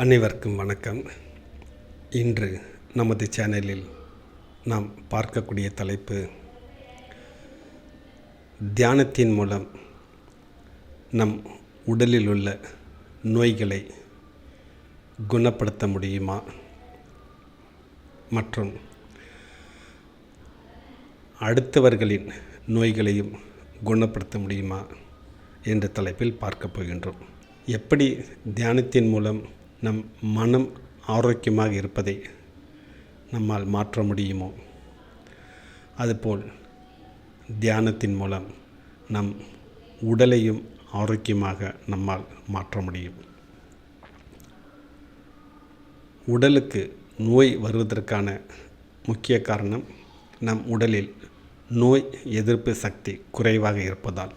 அனைவருக்கும் வணக்கம். இன்று நமது சேனலில் நாம் பார்க்கக்கூடிய தலைப்பு தியானத்தின் மூலம் நம் உடலில் உள்ள நோய்களை குணப்படுத்த முடியுமா? மற்றும் அடுத்தவர்களின் நோய்களையும் குணப்படுத்த முடியுமா? என்ற தலைப்பில் பார்க்கப் போகின்றோம். எப்படி தியானத்தின் மூலம் நம் மனம் ஆரோக்கியமாக இருப்பதை நம்மால் மாற்ற முடியுமோ? அதுபோல் தியானத்தின் மூலம் நம் உடலையும் ஆரோக்கியமாக நம்மால் மாற்ற முடியும். உடலுக்கு நோய் வருவதற்கான முக்கிய காரணம் நம் உடலில் நோய் எதிர்ப்பு சக்தி குறைவாக இருப்பதால்.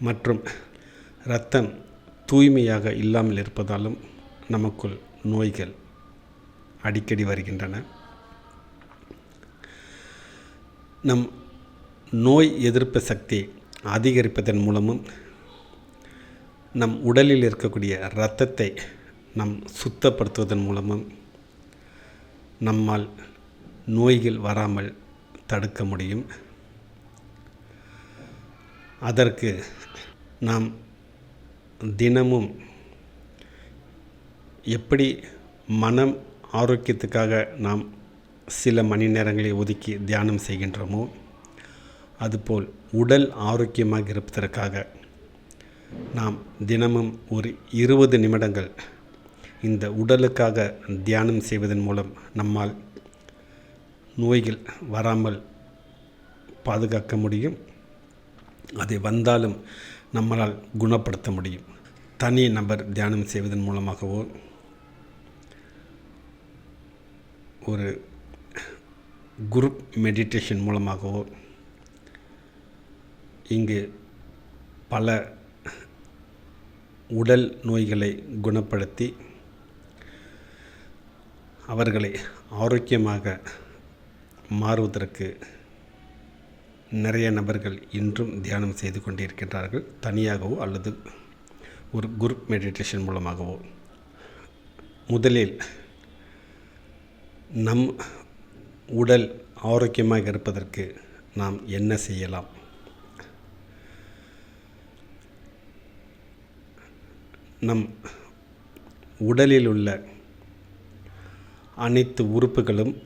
மற்றும் இரத்தம் தூய்மையாக இல்லாமல் இருப்பதாலும் நமக்குள் நோய்கள் அடிக்கடி வருகின்றன. நம் நோய் எதிர்ப்பு சக்தி அதிகரிப்பதன் மூலமும் நம் உடலில் இருக்கக்கூடிய இரத்தத்தை நம் சுத்தப்படுத்துவதன் மூலமும் நம்மால் நோய்கள் வராமல் தடுக்க முடியும். அதற்கு நாம் தினமும் எப்படி மனம் ஆரோக்கியத்துக்காக நாம் சில மணி நேரங்களை ஒதுக்கி தியானம் செய்கின்றோமோ அதுபோல் உடல் ஆரோக்கியமாக இருப்பதற்காக நாம் தினமும் ஒரு இருபது நிமிடங்கள் இந்த உடலுக்காக தியானம் செய்வதன் மூலம் நம்மால் நோய்கள் வராமல் பாதுகாக்க முடியும். அதை வந்தாலும் நம்மளால் குணப்படுத்த முடியும். தனி நபர் தியானம் செய்வதன் மூலமாகவோ ஒரு குரூப் மெடிடேஷன் மூலமாகவோ இங்கு பல உடல் நோய்களை குணப்படுத்தி அவர்களை ஆரோக்கியமாக மாறுவதற்கு நிறைய நபர்கள் இன்றும் தியானம் செய்து கொண்டிருக்கின்றார்கள் தனியாகவோ அல்லது ஒரு குரூப் மெடிடேஷன் மூலமாகவோ முதலில் நம் உடல் ஆரோக்கியமாக இருப்பதற்கு நாம் என்ன செய்யலாம்? நம் உடலில் உள்ள அனைத்து உறுப்புகளும்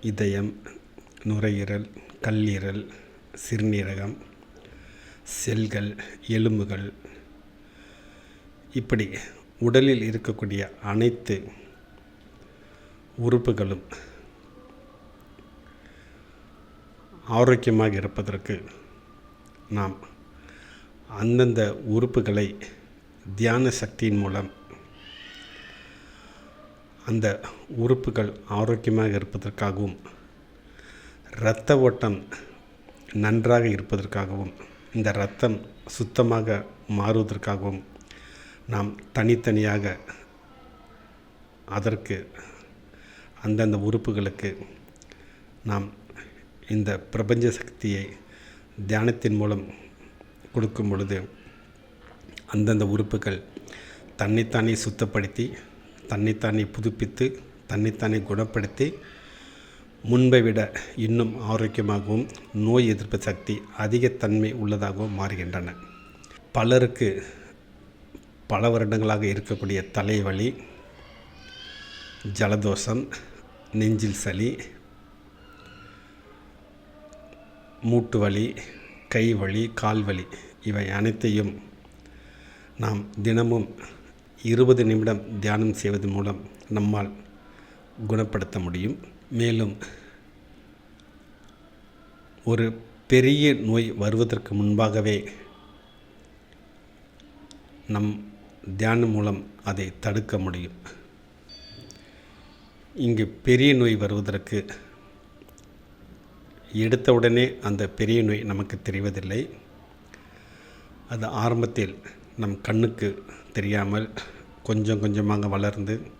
இதயம் நுரையீரல் கல்லீரல் சிறுநீரகம் செல்கள் எலும்புகள். இப்படி உடலில் இருக்கக்கூடிய அனைத்து உறுப்புகளும் ஆரோக்கியமாக இருப்பதற்கு நாம் அந்தந்த உறுப்புகளை தியான சக்தியின் மூலம் அந்த உறுப்புகள் ஆரோக்கியமாக இருப்பதற்காகவும் இரத்த ஓட்டம் நன்றாக இருப்பதற்காகவும் இந்த ரத்தம் சுத்தமாக மாறுவதற்காகவும் நாம் தனித்தனியாக அதற்கு அந்தந்த உறுப்புகளுக்கு நாம் இந்த பிரபஞ்ச சக்தியை தியானத்தின் மூலம் கொடுக்கும் பொழுது அந்தந்த உறுப்புகள் தன்னைத்தானே சுத்தப்படுத்தி தன்னைத்தானே புதுப்பித்து தன்னைத்தானே குணப்படுத்தி முன்பை விட இன்னும் ஆரோக்கியமாகவும் நோய் எதிர்ப்பு சக்தி அதிகத்தன்மை உள்ளதாகவும் மாறுகின்றன. பலருக்கு பல வருடங்களாக இருக்கக்கூடிய தலைவலி ஜலதோஷம் நெஞ்சில் சளி மூட்டு வலி கை வலி கால் வலி இவை அனைத்தையும் நாம் தினமும் இருபது நிமிடம் தியானம் செய்வதன் மூலம் நம்மால் குணப்படுத்த முடியும். மேலும் ஒரு பெரிய நோய் வருவதற்கு முன்பாகவே நம் தியானம் மூலம் அதை தடுக்க முடியும். இங்கு பெரிய நோய் வருவதற்கு எடுத்தவுடனே அந்த பெரிய நோய் நமக்கு தெரிவதில்லை. அது ஆரம்பத்தில் நம் கண்ணுக்கு தெரியாமல் கொஞ்சம் கொஞ்சமாக வளர்ந்து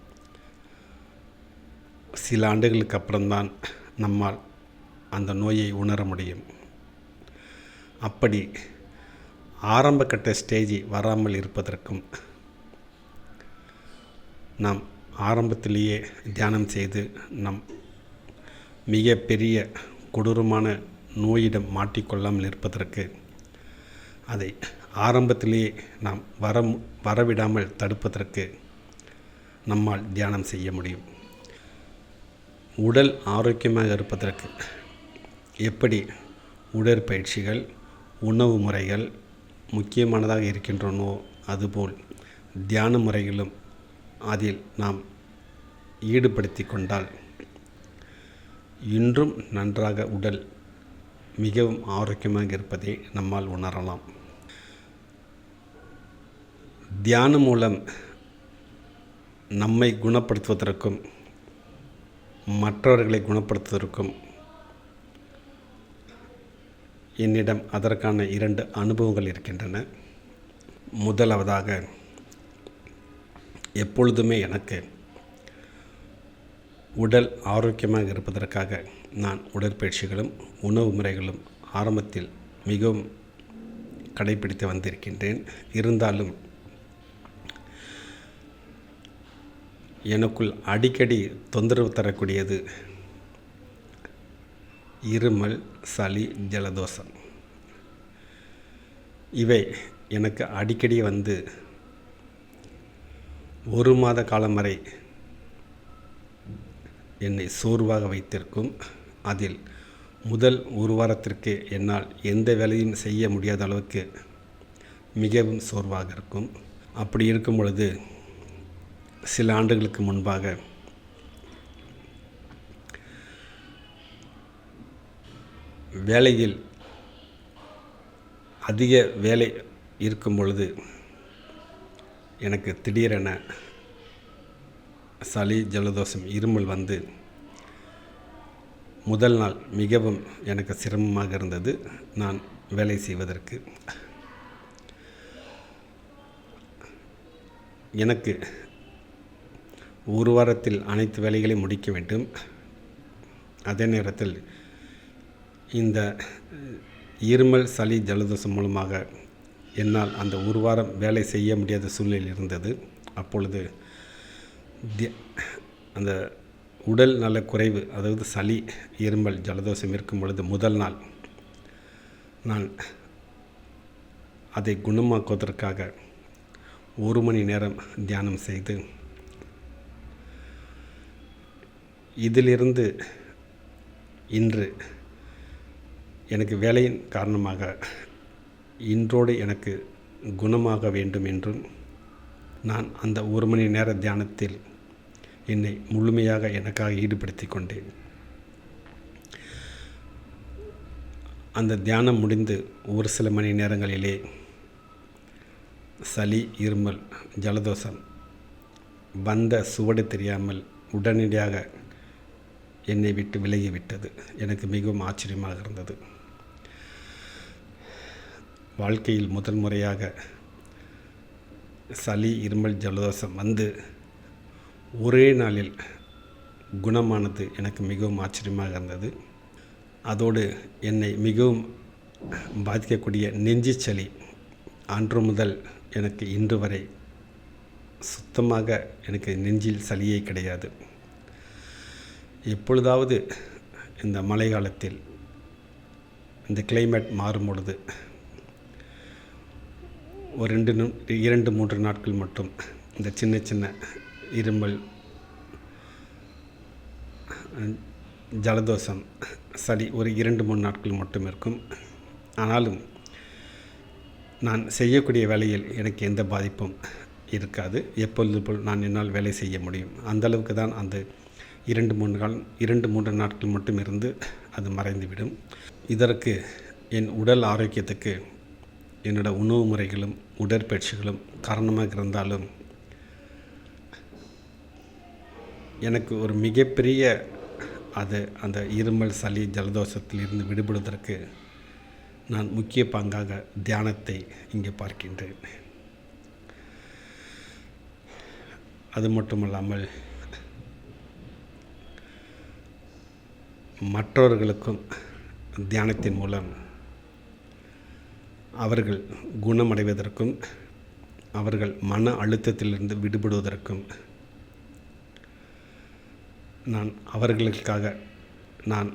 சில ஆண்டுகளுக்கு அப்புறம்தான் நம்மால் அந்த நோயை உணர முடியும். அப்படி ஆரம்பக்கட்ட ஸ்டேஜி வராமல் இருப்பதற்கும் நாம் ஆரம்பத்திலேயே தியானம் செய்து நம் மிக பெரிய கொடூரமான நோயிடம் மாட்டிக்கொள்ளாமல் இருப்பதற்கு அதை ஆரம்பத்திலேயே நாம் வர வரவிடாமல் தடுப்பதற்கு நம்மால் தியானம் செய்ய முடியும். உடல் ஆரோக்கியமாக இருப்பதற்கு எப்படி உடற்பயிற்சிகள் உணவு முறைகள் முக்கியமானதாக இருக்கின்றனோ அதுபோல் தியான முறைகளும் அதில் நாம் ஈடுபடுத்தி கொண்டால் இன்றும் நன்றாக உடல் மிகவும் ஆரோக்கியமாக இருப்பதை நம்மால் உணரலாம். தியானம் மூலம் நம்மை குணப்படுத்துவதற்கும் மற்றவர்களை குணப்படுத்துவதற்கும் என்னிடம் அதற்கான இரண்டு அனுபவங்கள் இருக்கின்றன. முதலாவதாக எப்பொழுதுமே எனக்கு உடல் ஆரோக்கியமாக இருப்பதற்காக நான் உடற்பயிற்சிகளும் உணவு முறைகளும் ஆரம்பத்தில் மிகவும் கடைபிடித்து வந்திருக்கின்றேன். இருந்தாலும் எனக்குள் அடிக்கடி தொந்தரவு தரக்கூடியது இருமல் சளி ஜலதோஷம். இவை எனக்கு அடிக்கடி வந்து ஒரு மாத காலம் வரை என்னை சோர்வாக வைத்திருக்கும். அதில் முதல் ஒரு வாரத்திற்கு என்னால் எந்த வேலையும் செய்ய முடியாத அளவுக்கு மிகவும் சோர்வாக இருக்கும். அப்படி இருக்கும் பொழுது சில ஆண்டுகளுக்கு முன்பாக வேலையில் அதிக வேலை இருக்கும் பொழுது எனக்கு திடீரென சளி ஜலதோஷம் இருமல் வந்து முதல் நாள் மிகவும் எனக்கு சிரமமாக இருந்தது நான் வேலை செய்வதற்கு. எனக்கு ஒரு வாரத்தில் அனைத்து வேலைகளையும் முடிக்க வேண்டும். அதே நேரத்தில் இந்த இருமல் சளி ஜலதோஷம் மூலமாக என்னால் அந்த ஒரு வாரம் வேலை செய்ய முடியாத சூழ்நிலை இருந்தது. அப்பொழுது அந்த உடல் நல குறைவு அதாவது சளி இருமல் ஜலதோஷம் இருக்கும் பொழுது முதல் நாள் நான் அதை குணமாக்குவதற்காக ஒரு மணி நேரம் தியானம் செய்து இதிலிருந்து இன்று எனக்கு வேலையின் காரணமாக இன்றோடு எனக்கு குணமாக வேண்டும் என்றும் நான் அந்த ஒரு மணி நேர தியானத்தில் என்னை முழுமையாக எனக்காக ஈடுபடுத்தி கொண்டேன். அந்த தியானம் முடிந்து ஒரு சில மணி நேரங்களிலே சளி இருமல் ஜலதோஷம் வந்த சுவடு தெரியாமல் உடனடியாக என்னை விட்டு விலகிவிட்டது எனக்கு மிகவும் ஆச்சரியமாக இருந்தது. வாழ்க்கையில் முதல் முறையாக சளி இருமல் ஜலதோஷம் வந்து ஒரே நாளில் குணமானது எனக்கு மிகவும் ஆச்சரியமாக இருந்தது. அதோடு என்னை மிகவும் பாதிக்கக்கூடிய நெஞ்சு சளி அன்று முதல் எனக்கு இன்று வரை சுத்தமாக எனக்கு நெஞ்சில் சளியே கிடையாது. எப்பொழுதாவது இந்த மழை காலத்தில் இந்த கிளைமேட் மாறும் பொழுது ஒரு ரெண்டு இரண்டு மூன்று நாட்கள் மட்டும் இந்த சின்ன சின்ன இருமல் ஜலதோஷம் சளி ஒரு இரண்டு மூணு நாட்கள் மட்டும் இருக்கும். ஆனாலும் நான் செய்யக்கூடிய வேலையில் எனக்கு எந்த பாதிப்பும் இருக்காது. எப்பொழுது போல் நான் என்னால் வேலை செய்ய முடியும். அந்தளவுக்கு தான் அந்த இரண்டு மூன்று நாள் இரண்டு மூன்று நாட்கள் மட்டும் இருந்து அது மறைந்துவிடும். இதற்கு என் உடல் ஆரோக்கியத்துக்கு என்னோட உணவு முறைகளும் உடற்பயிற்சிகளும் காரணமாக இருந்தாலும் எனக்கு ஒரு மிகப்பெரிய அது அந்த இருமல் சளி ஜலதோஷத்தில் இருந்து விடுபடுவதற்கு நான் முக்கிய பங்காக தியானத்தை இங்கே பார்க்கின்றேன். அது மட்டுமல்லாமல் மற்றவர்களுக்கும் தியானத்தின் மூலம் அவர்கள் குணமடைவதற்கும் அவர்கள் மன அழுத்தத்திலிருந்து விடுபடுவதற்கும் நான் அவர்களுக்காக நான்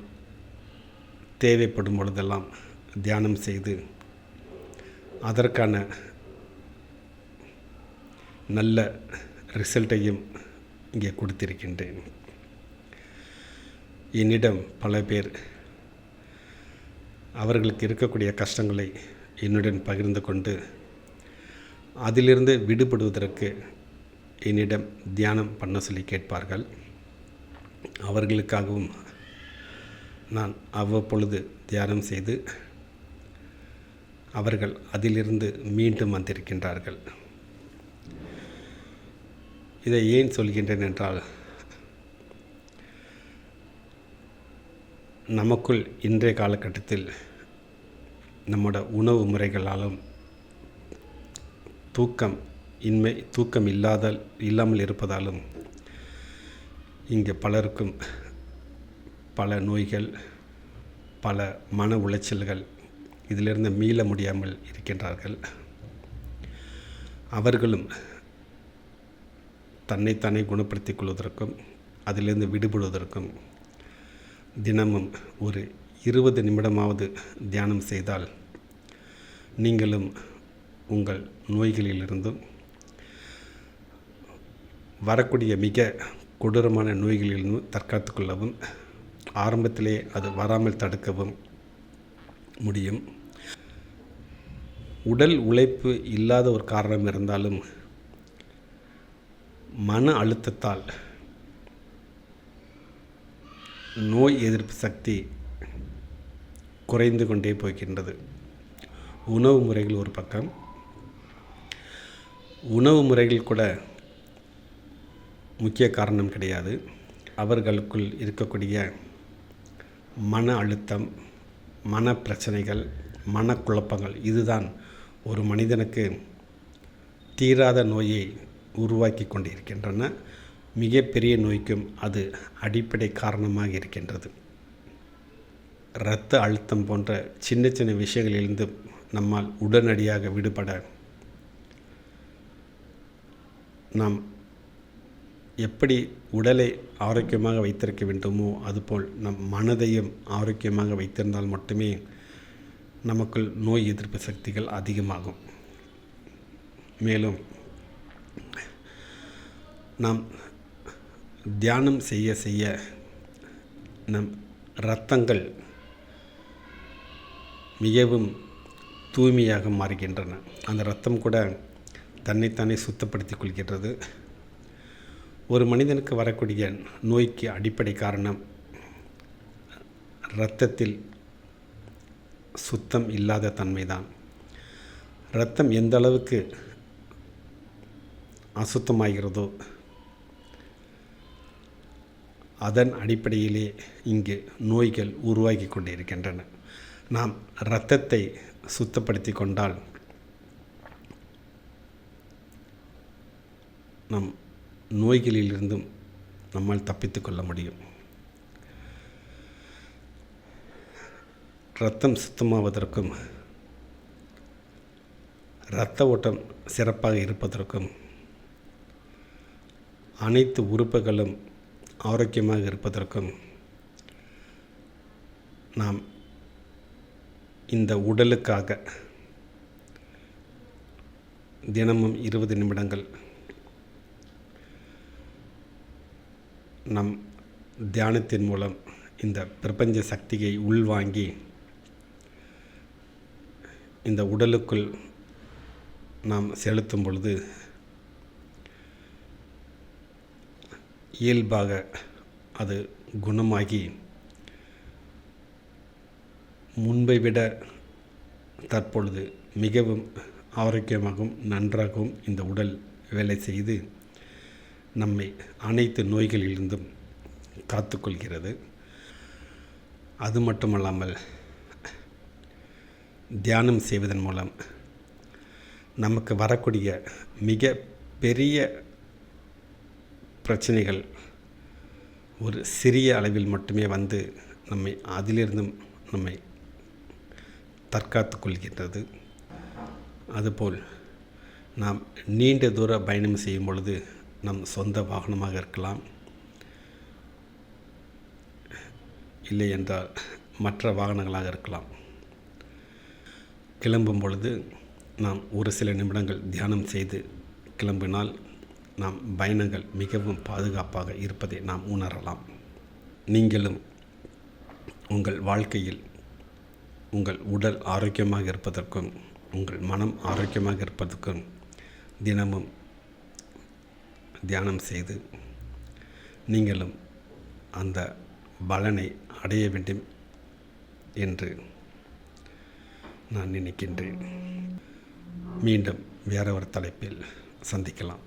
தேவைப்படும் பொழுதெல்லாம் தியானம் செய்து அதற்கான நல்ல ரிசல்ட்டையும் இங்கே கொடுத்திருக்கின்றேன். என்னிடம் பல பேர் அவர்களுக்கு இருக்கக்கூடிய கஷ்டங்களை என்னுடன் பகிர்ந்து கொண்டு அதிலிருந்து விடுபடுவதற்கு என்னிடம் தியானம் பண்ண சொல்லி கேட்பார்கள். அவர்களுக்காகவும் நான் அவ்வப்பொழுது தியானம் செய்து அவர்கள் அதிலிருந்து மீண்டும் வந்திருக்கின்றார்கள். இதை ஏன் சொல்கின்றேன் என்றால் நமக்குள் இன்றைய காலகட்டத்தில் நம்மோட உணவு முறைகளாலும் தூக்கம் இன்மை தூக்கம் இல்லாதல் இல்லாமல் இருப்பதாலும் இங்கே பலருக்கும் பல நோய்கள் பல மன உளைச்சல்கள் இதிலிருந்து மீள முடியாமல் இருக்கின்றார்கள். அவர்களும் தன்னைத்தானே குணப்படுத்திக் கொள்வதற்கும் அதிலிருந்து விடுபடுவதற்கும் தினமும் ஒரு இருபது நிமிடமாவது தியானம் செய்தால் நீங்களும் உங்கள் நோய்களிலிருந்தும் வரக்கூடிய மிக கொடூரமான நோய்களிலிருந்து தற்காத்து கொள்ளவும் ஆரம்பத்திலே அது வராமல் தடுக்கவும் முடியும். உடல் உழைப்பு இல்லாத ஒரு காரணம் இருந்தாலும் மன அழுத்தத்தால் நோய் எதிர்ப்பு சக்தி குறைந்து கொண்டே போகின்றது உணவு முறைகள் ஒரு பக்கம். உணவு முறைகள் கூட முக்கிய காரணம் கிடையாது. அவர்களுக்குள் இருக்கக்கூடிய மன அழுத்தம் மன பிரச்சனைகள் மனக்குழப்பங்கள் இதுதான் ஒரு மனிதனுக்கு தீராத நோயை உருவாக்கி கொண்டிருக்கின்றன. மிகப்பெரிய நோய்க்கும் அது அடிப்படை காரணமாக இருக்கின்றது. இரத்த அழுத்தம் போன்ற சின்ன சின்ன விஷயங்களிலிருந்து நம்மால் உடனடியாக விடுபட நாம் எப்படி உடலை ஆரோக்கியமாக வைத்திருக்க வேண்டுமோ அதுபோல் நம் மனதையும் ஆரோக்கியமாக வைத்திருந்தால் மட்டுமே நமக்குள் நோய் எதிர்ப்பு சக்திகள் அதிகமாகும். மேலும் நாம் தியானம் செய்ய செய்ய நம் இரத்தங்கள் மிகவும் தூய்மையாக மாறுகின்றன. அந்த இரத்தம் கூட தன்னைத்தானே சுத்தப்படுத்திக் கொள்கின்றது. ஒரு மனிதனுக்கு வரக்கூடிய நோய்க்கு அடிப்படை காரணம் இரத்தத்தில் சுத்தம் இல்லாத தன்மைதான். இரத்தம் எந்த அளவுக்கு அசுத்தமாகிறதோ அதன் அடிப்படையிலே இங்கு நோய்கள் உருவாகி கொண்டிருக்கின்றன. நாம் இரத்தத்தை சுத்தப்படுத்தி கொண்டால் நம் நோய்களிலிருந்தும் நம்மால் தப்பித்து கொள்ள முடியும். இரத்தம் சுத்தமாவதற்கும் இரத்த ஓட்டம் சிறப்பாக இருப்பதற்கும் அனைத்து உறுப்புகளும் ஆரோக்கியமாக இருப்பதற்கும் நாம் இந்த உடலுக்காக தினமும் இருபது நிமிடங்கள் நம் தியானத்தின் மூலம் இந்த பிரபஞ்ச சக்தியை உள்வாங்கி இந்த உடலுக்குள் நாம் செலுத்தும் பொழுது இயல்பாக அது குணமாகி முன்பை விட தற்பொழுது மிகவும் ஆரோக்கியமாகவும் நன்றாகவும் இந்த உடல் வேலை செய்து நம்மை அனைத்து நோய்களிலிருந்தும் காத்துக்கொள்கிறது. அது மட்டுமல்லாமல் தியானம் செய்வதன் மூலம் நமக்கு வரக்கூடிய மிக பெரிய பிரச்சனைகள் ஒரு சிறிய அளவில் மட்டுமே வந்து நம்மை அதிலிருந்தும் நம்மை தற்காத்து கொள்கின்றது. அதுபோல் நாம் நீண்ட தூர பயணம் செய்யும் பொழுது நம் சொந்த வாகனமாக இருக்கலாம். இல்லை என்றால் மற்ற வாகனங்களாக இருக்கலாம். கிளம்பும் பொழுது நாம் ஒரு சில நிமிடங்கள் தியானம் செய்து கிளம்பினால் நாம் பயணங்கள் மிகவும் பாதுகாப்பாக இருப்பதை நாம் உணரலாம். நீங்களும் உங்கள் வாழ்க்கையில் உங்கள் உடல் ஆரோக்கியமாக இருப்பதற்கும் உங்கள் மனம் ஆரோக்கியமாக இருப்பதற்கும் தினமும் தியானம் செய்து நீங்களும் அந்த பலனை அடைய வேண்டும் என்று நான் நினைக்கின்றேன். மீண்டும் வேற ஒரு தலைப்பில் சந்திக்கலாம்.